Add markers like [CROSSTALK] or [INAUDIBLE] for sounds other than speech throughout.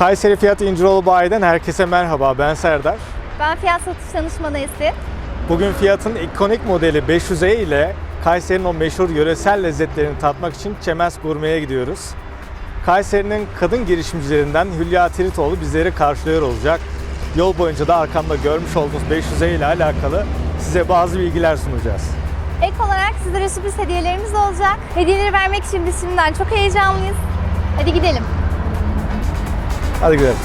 Kayseri Fiyat İnciroğlu Bayi'den herkese merhaba. Ben Serdar. Ben fiyat satış danışmanı Esin. Bugün Fiyat'ın ikonik modeli 500E ile Kayseri'nin o meşhur yöresel lezzetlerini tatmak için Çemez Gurme'ye gidiyoruz. Kayseri'nin kadın girişimcilerinden Hülya Tiritoğlu bizleri karşılıyor olacak. Yol boyunca da arkamda görmüş olduğunuz 500E ile alakalı size bazı bilgiler sunacağız. Ek olarak sizlere sürpriz hediyelerimiz olacak. Hediyeleri vermek için biz şimdiden çok heyecanlıyız. Hadi gidelim. Hadi gidelim.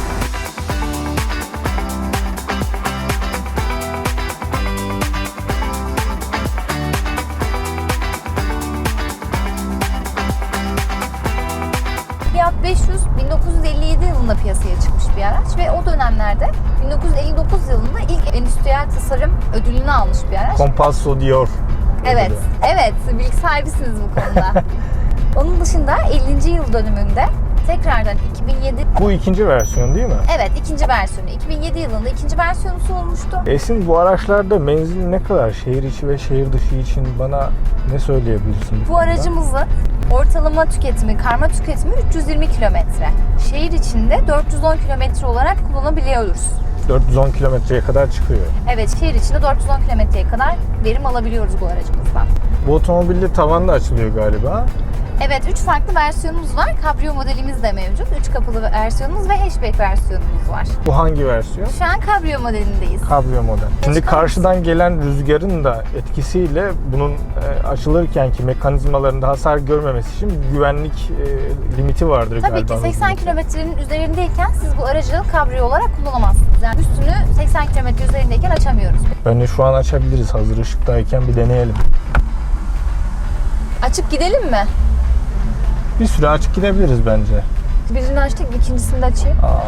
Fiat 500 1957 yılında piyasaya çıkmış bir araç ve o dönemlerde 1959 yılında ilk endüstriyel tasarım ödülünü almış bir araç. Compasso Dior. Evet, evet. Bilgi sahibisiniz bu konuda. [LAUGHS] Onun dışında 50. yıl dönümünde tekrardan 2007 Bu ikinci versiyon değil mi? Evet ikinci versiyonu. 2007 yılında ikinci versiyonu sunulmuştu. Esin bu araçlarda menzil ne kadar? Şehir içi ve şehir dışı için bana ne söyleyebilirsin? Bu aracımızın ortalama tüketimi, karma tüketimi 320 kilometre. Şehir içinde 410 kilometre olarak kullanabiliyoruz. 410 kilometreye kadar çıkıyor. Evet şehir içinde 410 kilometreye kadar verim alabiliyoruz bu aracımızdan. Bu otomobilde tavan da açılıyor galiba. Evet 3 farklı versiyonumuz var. Cabrio modelimiz de mevcut. 3 kapılı versiyonumuz ve hatchback versiyonumuz var. Bu hangi versiyon? Şu an Cabrio modelindeyiz. Kabrio model. Şimdi karşıdan gelen rüzgarın da etkisiyle bunun e, açılırkenki mekanizmalarında hasar görmemesi için bir güvenlik e, limiti vardır Tabii galiba. ki 80 kilometrenin üzerindeyken siz bu aracı Cabrio olarak kullanamazsınız. Yani üstünü 80 kilometre üzerindeyken açamıyoruz. Bence şu an açabiliriz hazır ışıktayken bir deneyelim. Açıp gidelim mi? Bir süre açık gidebiliriz bence. Birini açtık, ikincisini de açayım. Aa.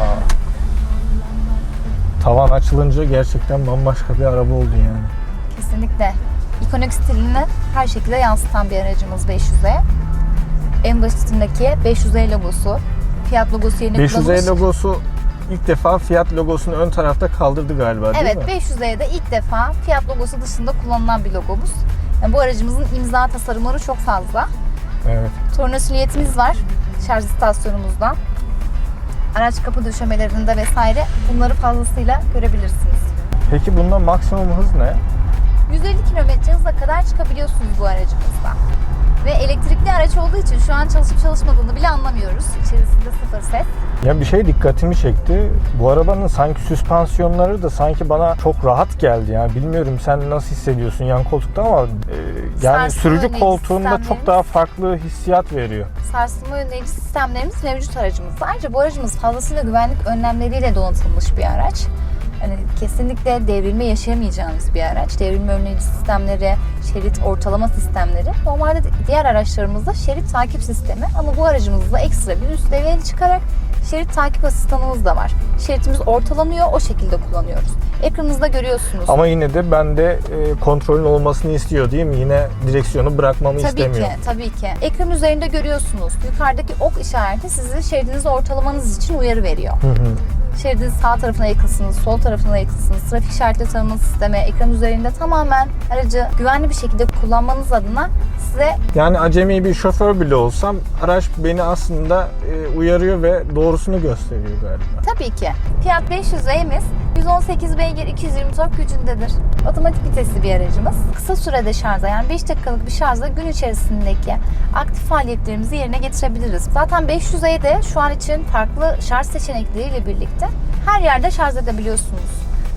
Tavan açılınca gerçekten bambaşka bir araba oldu yani. Kesinlikle. İkonik stilini her şekilde yansıtan bir aracımız 500'e. En başındaki 500E logosu. Fiyat logosu yerine 500 kullanılmış. Logosu ilk defa Fiat logosunu ön tarafta kaldırdı galiba değil Evet, mi? 500E'de ilk defa Fiat logosu dışında kullanılan bir logomuz. Yani bu aracımızın imza tasarımları çok fazla. Evet. Torna silüetimiz var şarj istasyonumuzda. Araç kapı döşemelerinde vesaire bunları fazlasıyla görebilirsiniz. Peki bunda maksimum hız ne? 150 km hıza kadar çıkabiliyorsunuz bu aracımızda. Ve elektrikli araç olduğu için şu an çalışıp çalışmadığını bile anlamıyoruz. İçerisinde sıfır ses. Ya bir şey dikkatimi çekti. Bu arabanın sanki süspansiyonları da sanki bana çok rahat geldi. Yani bilmiyorum sen nasıl hissediyorsun yan koltukta ama e, yani Sarsma sürücü önleyici koltuğunda çok daha farklı hissiyat veriyor. Sarsılma önleyici sistemlerimiz mevcut aracımızda. Ayrıca bu aracımız fazlasıyla güvenlik önlemleriyle donatılmış bir araç. Hani kesinlikle devrilme yaşayamayacağınız bir araç. Devrilme önleyici sistemleri, şerit ortalama sistemleri. Normalde diğer araçlarımızda şerit takip sistemi ama bu aracımızda ekstra bir üst seviyeli çıkarak şerit takip asistanımız da var. Şeritimiz ortalanıyor, o şekilde kullanıyoruz. Ekranınızda görüyorsunuz. Ama yine de bende e, kontrolün olmasını istiyor değil mi? Yine direksiyonu bırakmamı Tabii istemiyor. ki, tabii ki. Ekran üzerinde görüyorsunuz. Yukarıdaki ok işareti sizi şeridinizi ortalamanız için uyarı veriyor. Hı hı. Şeridin sağ tarafına yakınsınız, sol tarafına yakınsınız. Trafik işaretli tanıma sistemi ekran üzerinde tamamen aracı güvenli bir şekilde kullanmanız adına size Yani acemi bir şoför bile olsam araç beni aslında e, uyarıyor ve doğrusunu gösteriyor galiba. tabii ki Fiat 500E'miz 118 beygir 220 tork gücündedir. Otomatik vitesli bir aracımız. Kısa sürede şarjda yani 5 dakikalık bir şarjda gün içerisindeki aktif faaliyetlerimizi yerine getirebiliriz. Zaten 500E de şu an için farklı şarj seçenekleriyle birlikte her yerde şarj edebiliyorsunuz.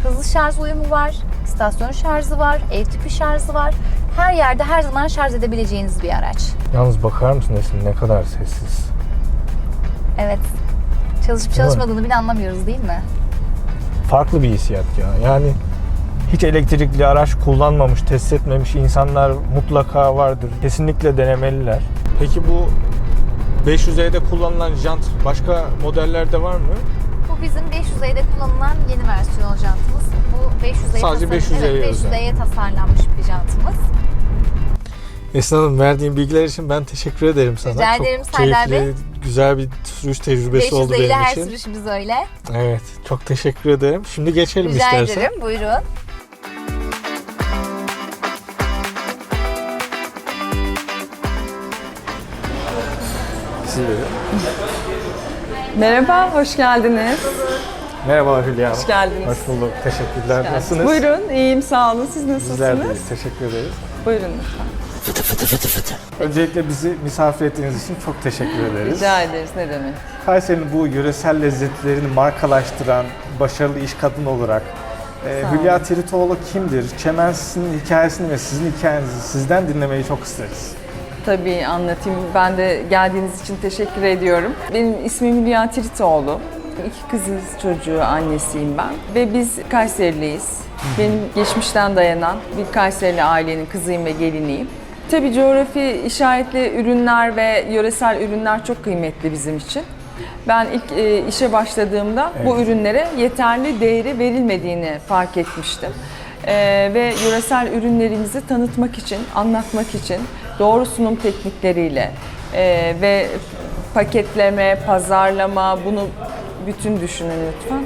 Hızlı şarj uyumu var, istasyon şarjı var, ev tipi şarjı var. Her yerde her zaman şarj edebileceğiniz bir araç. Yalnız bakar mısın Esin ne kadar sessiz. Evet. Çalışıp çalışmadığını bile anlamıyoruz değil mi? farklı bir hissiyat ya. Yani hiç elektrikli araç kullanmamış, test etmemiş insanlar mutlaka vardır. Kesinlikle denemeliler. Peki bu 500E'de kullanılan jant başka modellerde var mı? Bizim 500E'de kullanılan yeni versiyon jantımız. Bu 500E Sadece 500E'ye evet, özel. 500E'ye tasarlanmış bir jantımız. Esin Hanım verdiğin bilgiler için ben teşekkür ederim sana. Rica Çok ederim Serdar keyifli, güzel bir sürüş tecrübesi oldu 500E ile benim her için. sürüşümüz öyle. Evet, çok teşekkür ederim. Şimdi geçelim Rica istersen. ederim. Buyurun. Siz verin. Merhaba, hoş geldiniz. Merhaba Hülya Hanım. Hoş geldiniz. Hoş bulduk. Teşekkürler. Nasılsınız? Buyurun, iyiyim, sağ olun. Siz Bizler nasılsınız? deyiz. Teşekkür ederiz. Buyurun lütfen. Öncelikle bizi misafir ettiğiniz için çok teşekkür [LAUGHS] ederiz. Rica ederiz, ne demek. Kayseri'nin bu yöresel lezzetlerini markalaştıran başarılı iş kadını olarak e. Hülya Tiritoğlu kimdir? Çemensin hikayesini ve sizin hikayenizi sizden dinlemeyi çok isteriz. Tabii anlatayım. Ben de geldiğiniz için teşekkür ediyorum. Benim ismim Hülya Tiritoğlu. İki kızız çocuğu annesiyim ben. Ve biz Kayseriliyiz. Benim geçmişten dayanan bir Kayserili ailenin kızıyım ve geliniyim. Tabii coğrafi işaretli ürünler ve yöresel ürünler çok kıymetli bizim için. Ben ilk e, işe başladığımda bu Evet. ürünlere yeterli değeri verilmediğini fark etmiştim. E, ve yöresel ürünlerimizi tanıtmak için, anlatmak için doğru sunum teknikleriyle e, ve paketleme, pazarlama bunu bütün düşünün lütfen.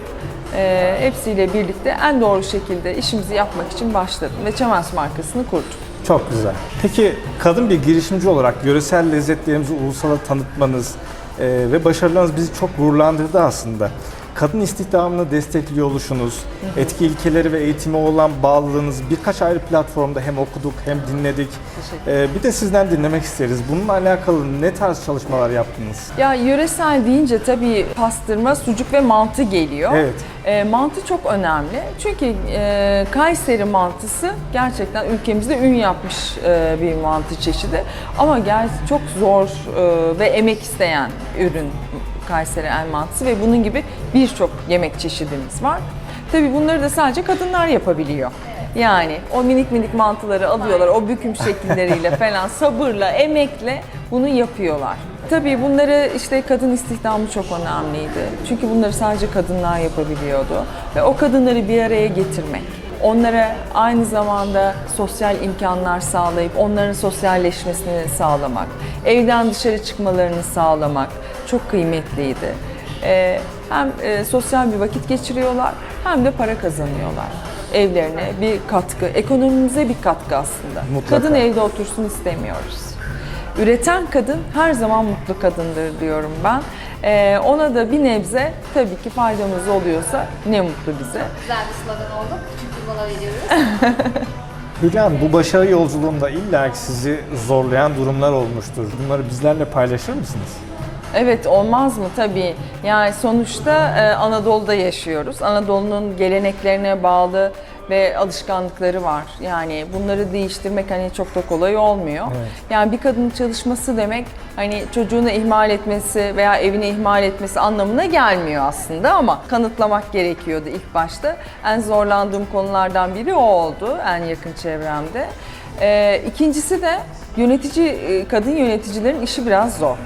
E, hepsiyle birlikte en doğru şekilde işimizi yapmak için başladım ve Çemens markasını kurdum. Çok güzel. Peki kadın bir girişimci olarak yöresel lezzetlerimizi ulusala tanıtmanız e, ve başarılarınız bizi çok gururlandırdı aslında. Kadın istihdamını destekliyor oluşunuz, etki ilkeleri ve eğitime olan bağlılığınız birkaç ayrı platformda hem okuduk hem dinledik. E, bir de sizden dinlemek isteriz. Bununla alakalı ne tarz çalışmalar yaptınız? Ya yöresel deyince tabii pastırma, sucuk ve mantı geliyor. Evet. E, mantı çok önemli. Çünkü e, Kayseri mantısı gerçekten ülkemizde ün yapmış e, bir mantı çeşidi. Ama çok zor e, ve emek isteyen ürün Kayseri el mantısı ve bunun gibi birçok yemek çeşidimiz var. Tabii bunları da sadece kadınlar yapabiliyor. Yani o minik minik mantıları alıyorlar, o büküm şekilleriyle [LAUGHS] falan sabırla, emekle bunu yapıyorlar. Tabii bunları işte kadın istihdamı çok önemliydi. Çünkü bunları sadece kadınlar yapabiliyordu. Ve o kadınları bir araya getirmek, onlara aynı zamanda sosyal imkanlar sağlayıp onların sosyalleşmesini sağlamak, evden dışarı çıkmalarını sağlamak çok kıymetliydi. Ee, hem e, sosyal bir vakit geçiriyorlar hem de para kazanıyorlar. Evlerine bir katkı, ekonomimize bir katkı aslında. Mutlaka. Kadın evde otursun istemiyoruz. Üreten kadın her zaman mutlu kadındır diyorum ben. Ee, ona da bir nebze tabii ki faydamız oluyorsa ne mutlu bize. Güzel bir slogan oldu. Küçük kurmana veriyoruz. [LAUGHS] Hülya bu başarı yolculuğunda illa ki sizi zorlayan durumlar olmuştur. Bunları bizlerle paylaşır mısınız? Evet olmaz mı? Tabii. Yani sonuçta e, Anadolu'da yaşıyoruz. Anadolu'nun geleneklerine bağlı ve alışkanlıkları var. Yani bunları değiştirmek hani çok da kolay olmuyor. Evet. Yani bir kadının çalışması demek hani çocuğunu ihmal etmesi veya evini ihmal etmesi anlamına gelmiyor aslında ama kanıtlamak gerekiyordu ilk başta. En zorlandığım konulardan biri o oldu en yakın çevremde. E, ikincisi de yönetici e, kadın yöneticilerin işi biraz zor.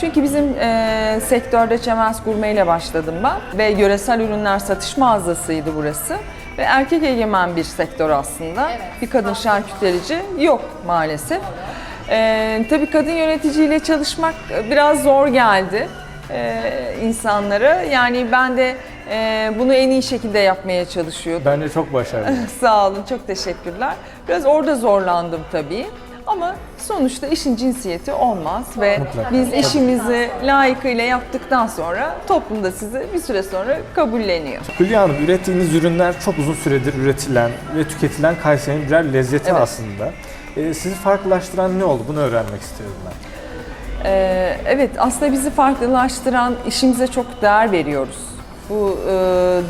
Çünkü bizim e, sektörde Çemens Gurme ile başladım ben ve yöresel ürünler satış mağazasıydı burası. Ve erkek egemen bir sektör aslında. Evet. Bir kadın şarküterici yok maalesef. E, tabii kadın yöneticiyle çalışmak biraz zor geldi e, insanlara. Yani ben de e, bunu en iyi şekilde yapmaya çalışıyordum. Bence çok başarılı. [LAUGHS] Sağ olun, çok teşekkürler. Biraz orada zorlandım tabii. Ama sonuçta işin cinsiyeti olmaz ve Mutlaka. biz işimizi layıkıyla yaptıktan sonra toplumda sizi bir süre sonra kabulleniyor. Hülya Hanım, ürettiğiniz ürünler çok uzun süredir üretilen ve tüketilen Kayseri'nin birer lezzeti Evet. aslında. Ee, sizi farklılaştıran ne oldu? Bunu öğrenmek istiyorum ben. Ee, evet, aslında bizi farklılaştıran işimize çok değer veriyoruz. Bu e,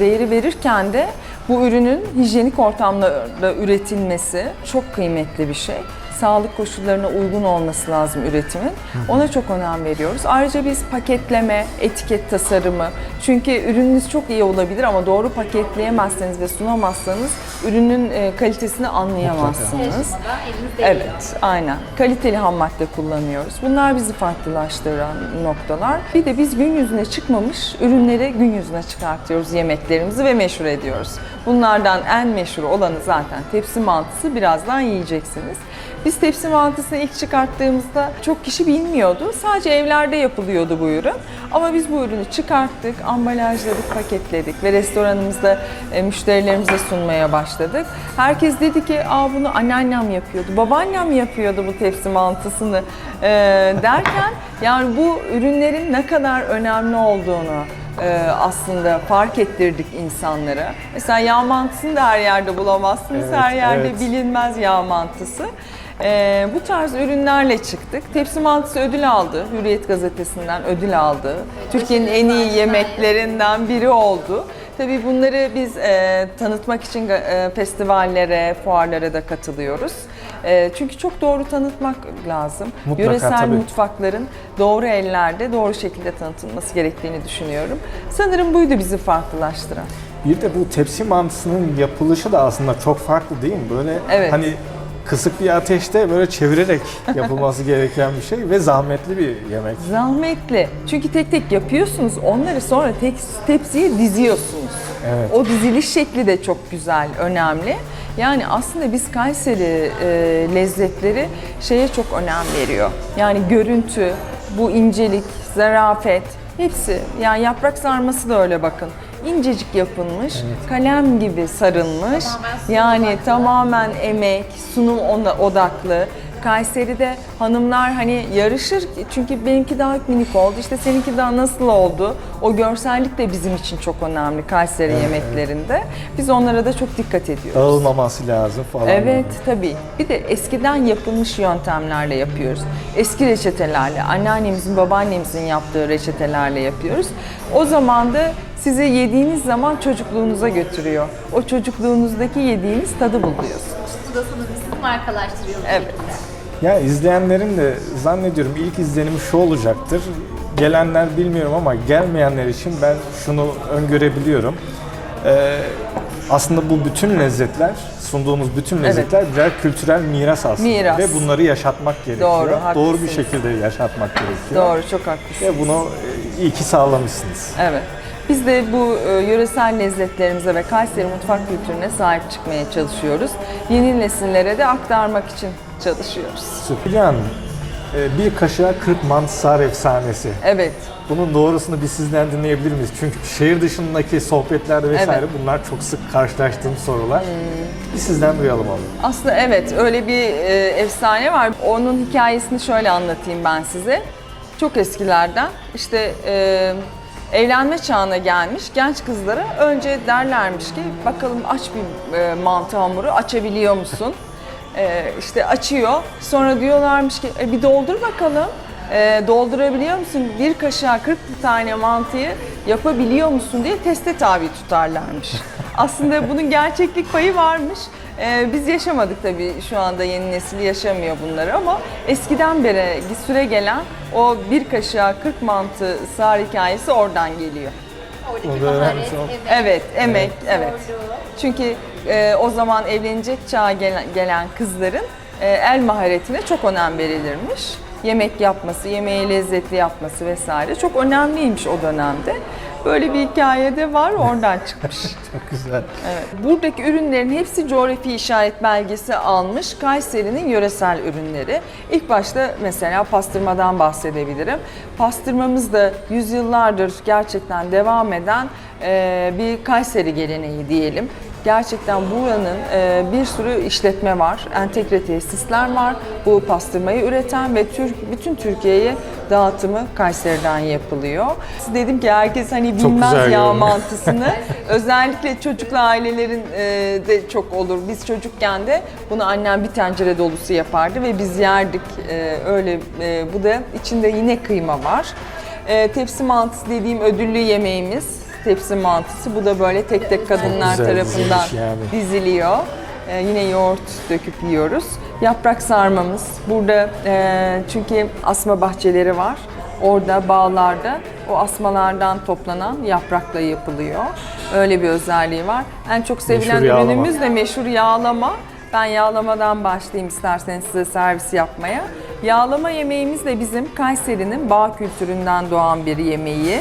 değeri verirken de bu ürünün hijyenik ortamda üretilmesi çok kıymetli bir şey. Sağlık koşullarına uygun olması lazım üretimin. Ona çok önem veriyoruz. Ayrıca biz paketleme, etiket tasarımı. Çünkü ürününüz çok iyi olabilir ama doğru paketleyemezseniz ve sunamazsanız ürünün e, kalitesini anlayamazsınız. Evet, aynen. Kaliteli ham madde kullanıyoruz. Bunlar bizi farklılaştıran noktalar. Bir de biz gün yüzüne çıkmamış ürünleri gün yüzüne çıkartıyoruz yemeklerimizi ve meşhur ediyoruz. Bunlardan en meşhur olanı zaten tepsi mantısı. Birazdan yiyeceksiniz. Biz tepsi mantısını ilk çıkarttığımızda çok kişi bilmiyordu. Sadece evlerde yapılıyordu bu ürün. Ama biz bu ürünü çıkarttık, ambalajladık, paketledik ve restoranımızda e, müşterilerimize sunmaya başladık. başladık. Herkes dedi ki Aa, bunu anneannem yapıyordu, babaannem yapıyordu bu tepsi mantısını Ee, derken [LAUGHS] yani bu ürünlerin ne kadar önemli olduğunu e, aslında fark ettirdik insanlara. Mesela yağ mantısını da her yerde bulamazsınız. Evet, her yerde evet. bilinmez yağ mantısı. Ee, bu tarz ürünlerle çıktık. Tepsi mantısı ödül aldı. Hürriyet gazetesinden ödül aldı. Türkiye'nin en iyi yemeklerinden biri oldu. Tabii bunları biz e, tanıtmak için e, festivallere, fuarlara da katılıyoruz. E, çünkü çok doğru tanıtmak lazım. Mutlaka, Yöresel tabii. mutfakların doğru ellerde, doğru şekilde tanıtılması gerektiğini düşünüyorum. Sanırım buydu bizi farklılaştıran. Bir de bu tepsi mantısının yapılışı da aslında çok farklı değil mi? Böyle Evet. hani kısık bir ateşte böyle çevirerek [LAUGHS] yapılması gereken bir şey ve zahmetli bir yemek. Zahmetli. Çünkü tek tek yapıyorsunuz. Onları sonra tek tepsiye diziyorsunuz. Evet. O diziliş şekli de çok güzel, önemli. Yani aslında biz Kayseri e, lezzetleri şeye çok önem veriyor. Yani görüntü, bu incelik, zarafet hepsi. Yani yaprak sarması da öyle bakın. İncecik yapılmış, kalem gibi sarılmış. yani tamamen emek, sunum ona- odaklı. Kayseri'de hanımlar hani yarışır çünkü benimki daha minik oldu işte seninki daha nasıl oldu o görsellik de bizim için çok önemli Kayseri yemeklerinde biz onlara da çok dikkat ediyoruz. Dağılmaması lazım falan. Evet tabii. Bir de eskiden yapılmış yöntemlerle yapıyoruz. Eski reçetelerle, anneannemizin, babaannemizin yaptığı reçetelerle yapıyoruz. O zaman da size yediğiniz zaman çocukluğunuza götürüyor. O çocukluğunuzdaki yediğiniz tadı buluyorsunuz. Bu da sanırım sizi markalaştırıyor. Evet. şekilde. Ya izleyenlerin de zannediyorum ilk izlenimi şu olacaktır. Gelenler bilmiyorum ama gelmeyenler için ben şunu öngörebiliyorum. Ee, aslında bu bütün lezzetler, sunduğumuz bütün lezzetler birer kültürel miras aslında. Miras. Ve bunları yaşatmak gerekiyor. Doğru, Doğru bir haklısınız. şekilde yaşatmak gerekiyor. Doğru, çok haklısınız. Ve bunu e, iyi ki sağlamışsınız. Evet. Biz de bu e, yöresel lezzetlerimize ve Kayseri mutfak kültürüne sahip çıkmaya çalışıyoruz. Yeni nesillere de aktarmak için çalışıyoruz. Süpilya Hanım, e, bir kaşığa 40 mantar efsanesi. Evet. Bunun doğrusunu biz sizden dinleyebilir miyiz? Çünkü şehir dışındaki sohbetlerde vesaire Evet. Hmm. bunlar çok sık karşılaştığım sorular. Bir sizden duyalım onu. Aslında evet öyle bir e, efsane var. Onun hikayesini şöyle anlatayım ben size. Çok eskilerden işte e, evlenme çağına gelmiş genç kızlara önce derlermiş ki bakalım aç bir e, mantı hamuru açabiliyor musun? E, işte açıyor. Sonra diyorlarmış ki "E, bir doldur bakalım. E, doldurabiliyor musun? Bir kaşığa 40 tane mantıyı yapabiliyor musun diye teste tabi tutarlarmış. [LAUGHS] Aslında bunun gerçeklik payı varmış. Ee, biz yaşamadık tabii şu anda yeni nesil yaşamıyor bunları ama eskiden beri süre gelen o bir kaşığa 40 mantı sığar hikayesi oradan geliyor. Oradaki Orada baharet, emek, Evet, emek, evet. Çünkü e, o zaman evlenecek çağa gelen, gelen kızların e, el maharetine çok önem verilirmiş. Yemek yapması, yemeği lezzetli yapması vesaire çok önemliymiş o dönemde. Böyle bir hikaye de var, oradan çıkmış. [LAUGHS] Çok güzel. Evet. Buradaki ürünlerin hepsi coğrafi işaret belgesi almış Kayseri'nin yöresel ürünleri. İlk başta mesela pastırmadan bahsedebilirim. Pastırmamız da yüzyıllardır gerçekten devam eden e, bir Kayseri geleneği diyelim. Gerçekten buranın e, bir sürü işletme var, entegre tesisler var. Bu pastırmayı üreten ve Türk, bütün Türkiye'ye dağıtımı Kayseri'den yapılıyor. Dedim ki herkes hani bilmez yağ mantısını. [LAUGHS] Özellikle çocuklu ailelerin e, de çok olur. Biz çocukken de bunu annem bir tencere dolusu yapardı ve biz yerdik. E, öyle e, bu da içinde yine kıyma var. E, tepsi mantısı dediğim ödüllü yemeğimiz. Tepsi mantısı. Bu da böyle tek tek kadınlar güzel tarafından yani. diziliyor. E, yine yoğurt döküp yiyoruz. Yaprak sarmamız. Burada e, çünkü asma bahçeleri var. Orada bağlarda o asmalardan toplanan yaprakla yapılıyor. Öyle bir özelliği var. En çok sevilen Meşhur yağlama. ürünümüz de meşhur yağlama. Ben yağlamadan başlayayım isterseniz size servis yapmaya. Yağlama yemeğimiz de bizim Kayseri'nin bağ kültüründen doğan bir yemeği.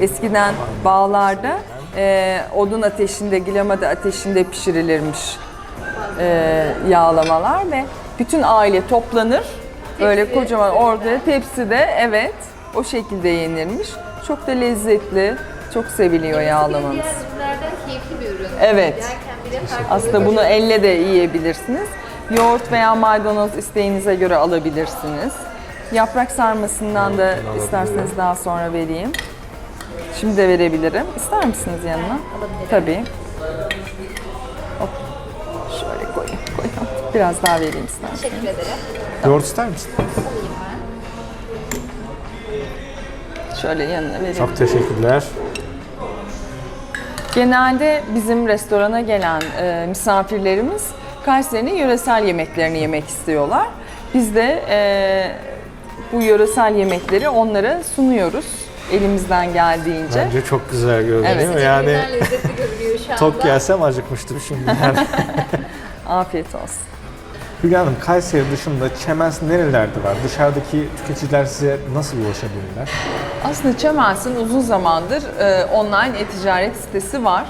Eskiden bağlarda e, odun ateşinde, gilamada ateşinde pişirilirmiş e, yağlamalar ve bütün aile toplanır. Böyle kocaman orada tepside evet o şekilde yenirmiş. Çok da lezzetli, Çok seviliyor. Diğer ürünlerden keyifli bir ürün. Evet. Yerken bile farklı Aslında bunu elle de yiyebilirsiniz. Yoğurt veya maydanoz isteğinize göre alabilirsiniz. Yaprak sarmasından da isterseniz daha sonra vereyim. Şimdi de verebilirim. İster misiniz yanına? Alabilirim. Tabii. Hop. Şöyle koyayım, koyayım. Biraz daha vereyim isterseniz. Teşekkür ederim. Yoğurt ister misin? Şöyle yanına vereyim. Çok teşekkürler. Genelde bizim restorana gelen e, misafirlerimiz Kayseri'nin yöresel yemeklerini yemek istiyorlar. Biz de e, bu yöresel yemekleri onlara sunuyoruz elimizden geldiğince. Bence çok güzel görünüyor. Evet. Yani lezzetli görünüyor şu anda. tok gelsem acıkmıştım şimdi. Yani. [LAUGHS] Afiyet olsun. Hülya Hanım, Kayseri dışında Çemens nerelerde var? Dışarıdaki tüketiciler size nasıl ulaşabilirler? Aslında Çemens'in uzun zamandır e, online e-ticaret sitesi var.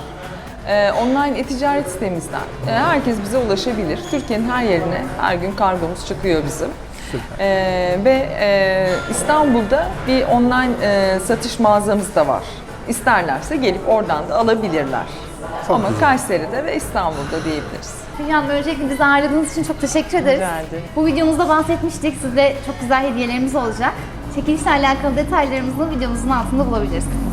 E, online e-ticaret sitemizden e, herkes bize ulaşabilir. Türkiye'nin her yerine her gün kargomuz çıkıyor bizim. E, ve e, İstanbul'da bir online e, satış mağazamız da var. İsterlerse gelip oradan da alabilirler. Ama güzel. Kayseri'de ve İstanbul'da diyebiliriz. Hülya Hanım öncelikle bizi ağırladığınız için çok teşekkür ederiz. Rica ederim. Bu videomuzda bahsetmiştik. Sizde çok güzel hediyelerimiz olacak. Çekilişle alakalı detaylarımızı videomuzun altında bulabilirsiniz.